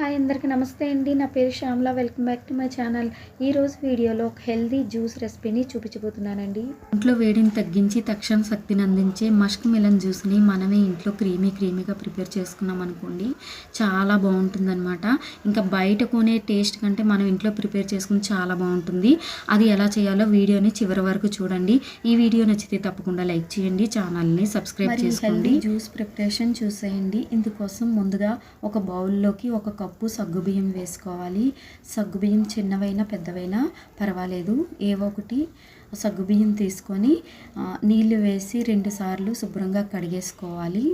Hi అందరికీ నమస్తే అండి. నా పేరు Shyamala. Welcome back to my channel ఈరోజు వీడియోలో ఒక హెల్దీ జ్యూస్ రెసిపీని చూపించబోతున్నానండి. ఇంట్లో వేడిని తగ్గించి తక్షణ శక్తిని అందించే మస్క్ మిలన్ జ్యూస్ని మనమే ఇంట్లో క్రీమీ క్రీమీగా ప్రిపేర్ చేసుకున్నాం అనుకోండి చాలా బాగుంటుందన్నమాట. ఇంకా బయట కొనే టేస్ట్ కంటే మనం ఇంట్లో ప్రిపేర్ చేసుకుని చాలా బాగుంటుంది. అది ఎలా చేయాలో వీడియోని చివరి వరకు చూడండి. ఈ వీడియో నచ్చితే తప్పకుండా లైక్ చేయండి ఛానల్ని సబ్స్క్రైబ్ చేసుకోండి. జ్యూస్ ప్రిపరేషన్ చూసేయండి. ఇందుకోసం ముందుగా ఒక బౌల్లోకి ఒక కప్పు సగ్గుబియ్యం వేసుకోవాలి. సగ్గుబియ్యం చిన్నవైనా పెద్దవైనా పర్వాలేదు. ఏవో ఒకటి సగ్గుబియ్యం తీసుకొని నీళ్ళు వేసి రెండుసార్లు శుభ్రంగా కడిగేసుకోవాలి.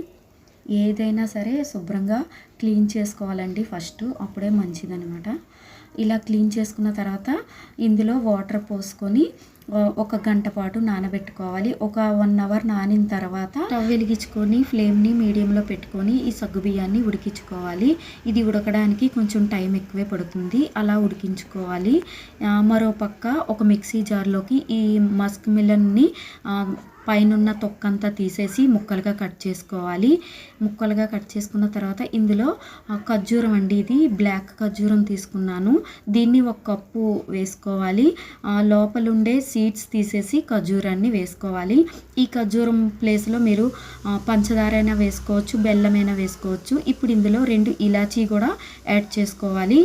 ఏదైనా సరే శుభ్రంగా క్లీన్ చేసుకోవాలండి ఫస్ట్. అప్పుడే మంచిదనమాట ఇలా క్లీన్ చేసుకున్న తర్వాత ఇందులో వాటర్ పోసుకొని ఒక గంట పాటు నానబెట్టుకోవాలి. ఒక వన్ అవర్ నానిన తర్వాత స్టవ్ వెలిగించుకొని ఫ్లేమ్ని మీడియంలో పెట్టుకొని ఈ సగ్గు బియ్యాన్ని ఉడికించుకోవాలి. ఇది ఉడకడానికి కొంచెం టైం ఎక్కువే పడుతుంది. అలా ఉడికించుకోవాలి. మరో పక్క ఒక మిక్సీ జార్లోకి ఈ మస్క్ మిలన్ని పైనున్న తొక్కంతా తీసేసి ముక్కలుగా కట్ చేసుకోవాలి. ముక్కలుగా కట్ చేసుకున్న తర్వాత ఇందులో ఖర్జూరం అండి ఇది బ్లాక్ ఖర్జూరం తీసుకున్నాను. దీన్ని ఒక కప్పు వేసుకోవాలి. లోపలుండే లోపల ఉండే సీడ్స్ తీసేసి ఖర్జూరాన్ని వేసుకోవాలి. ఈ ఖర్జూరం ప్లేస్లో మీరు పంచదార అయినా వేసుకోవచ్చు బెల్లమైనా వేసుకోవచ్చు. ఇప్పుడు ఇందులో రెండు ఇలాచీ కూడా యాడ్ చేసుకోవాలి.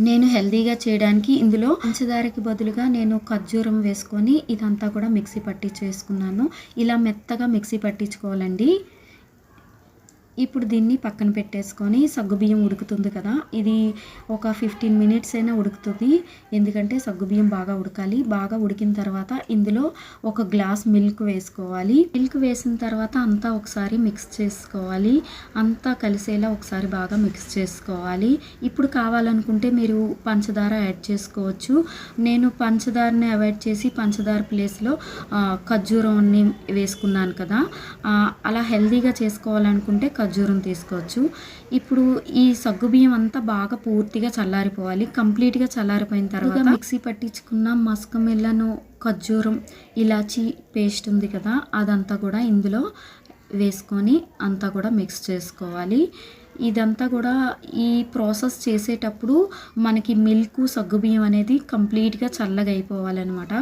నేను హెల్తీగా చేయడానికి ఇందులో పంచదారకి బదులుగా నేను ఖర్జూరం వేసుకొని ఇదంతా కూడా మిక్సీ పట్టించేసుకున్నాను. ఇలా మెత్తగా మిక్సీ పట్టించుకోవాలండి. ఇప్పుడు దీన్ని పక్కన పెట్టేసుకొని సగ్గుబియ్యం ఉడుకుతుంది కదా. ఇది ఒక ఫిఫ్టీన్ మినిట్స్ అయినా ఉడుకుతుంది. ఎందుకంటే సగ్గుబియ్యం బాగా ఉడకాలి. బాగా ఉడికిన తర్వాత ఇందులో ఒక గ్లాస్ మిల్క్ వేసుకోవాలి. మిల్క్ వేసిన తర్వాత అంతా ఒకసారి మిక్స్ చేసుకోవాలి. అంతా కలిసేలా ఒకసారి బాగా మిక్స్ చేసుకోవాలి. ఇప్పుడు కావాలనుకుంటే మీరు పంచదార యాడ్ చేసుకోవచ్చు. నేను పంచదారని అవాయిడ్ చేసి పంచదార ప్లేస్లో ఖర్జూరాన్ని వేసుకున్నాను కదా. అలా హెల్దీగా చేసుకోవాలనుకుంటే ఖర్జూరం తీసుకోవచ్చు. ఇప్పుడు ఈ సగ్గుబియ్యం అంతా బాగా పూర్తిగా చల్లారిపోవాలి. కంప్లీట్గా చల్లారిపోయిన తర్వాత మిక్సీ పట్టించుకున్న మస్క మెల్లను ఖర్జూరం ఇలాచీ పేస్ట్ ఉంది కదా అదంతా కూడా ఇందులో వేసుకొని అంతా కూడా మిక్స్ చేసుకోవాలి. ఇదంతా కూడా ఈ ప్రాసెస్ చేసేటప్పుడు మనకి మిల్క్ సగ్గుబియ్యం అనేది కంప్లీట్గా చల్లగా అయిపోవాలన్నమాట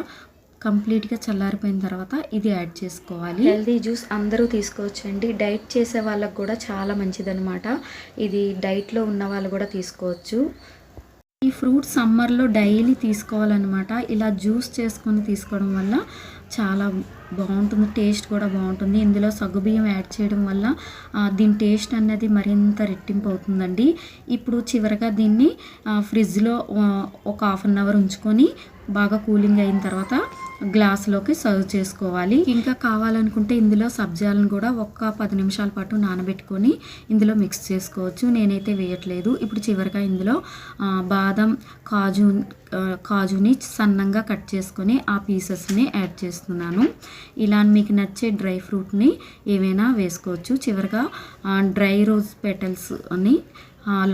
కంప్లీట్గా చల్లారిపోయిన తర్వాత ఇది యాడ్ చేసుకోవాలి. హెల్దీ జ్యూస్ అందరూ తీసుకోవచ్చండి. డైట్ చేసే వాళ్ళకు కూడా చాలా మంచిదన్నమాట. ఇది డైట్లో ఉన్న వాళ్ళు కూడా తీసుకోవచ్చు. ఈ ఫ్రూట్ సమ్మర్లో డైలీ తీసుకోవాలన్నమాట. ఇలా జ్యూస్ చేసుకొని తీసుకోవడం వల్ల చాలా బాగుంటుంది టేస్ట్ కూడా బాగుంటుంది. ఇందులో సగ్గుబియ్యం యాడ్ చేయడం వల్ల దీని టేస్ట్ అనేది మరింత రెట్టింపు అవుతుందండి. ఇప్పుడు చివరగా దీన్ని ఫ్రిడ్జ్లో ఒక హాఫ్ అన్ అవర్ ఉంచుకొని బాగా కూలింగ్ అయిన తర్వాత గ్లాస్లోకి సర్వ్ చేసుకోవాలి. ఇంకా కావాలనుకుంటే ఇందులో సబ్జాలను కూడా ఒక్క పది నిమిషాల పాటు నానబెట్టుకొని ఇందులో మిక్స్ చేసుకోవచ్చు. నేనైతే వేయట్లేదు. ఇప్పుడు చివరిగా ఇందులో బాదం కాజు కాజుని సన్నంగా కట్ చేసుకొని ఆ పీసెస్ని యాడ్ చేస్తున్నాను. ఇలా మీకు నచ్చే డ్రై ఫ్రూట్ని ఏమైనా వేసుకోవచ్చు. చివరిగా డ్రై రోజ్ పెటల్స్ అని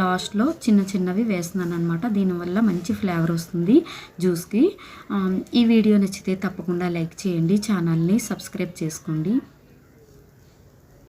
లాస్ట్లో చిన్న చిన్నవి వేస్తున్నాను అనమాట దీనివల్ల మంచి ఫ్లేవర్ వస్తుంది జ్యూస్కి. ఈ వీడియో నచ్చితే తప్పకుండా లైక్ చేయండి. ఛానల్ని సబ్స్క్రైబ్ చేసుకోండి.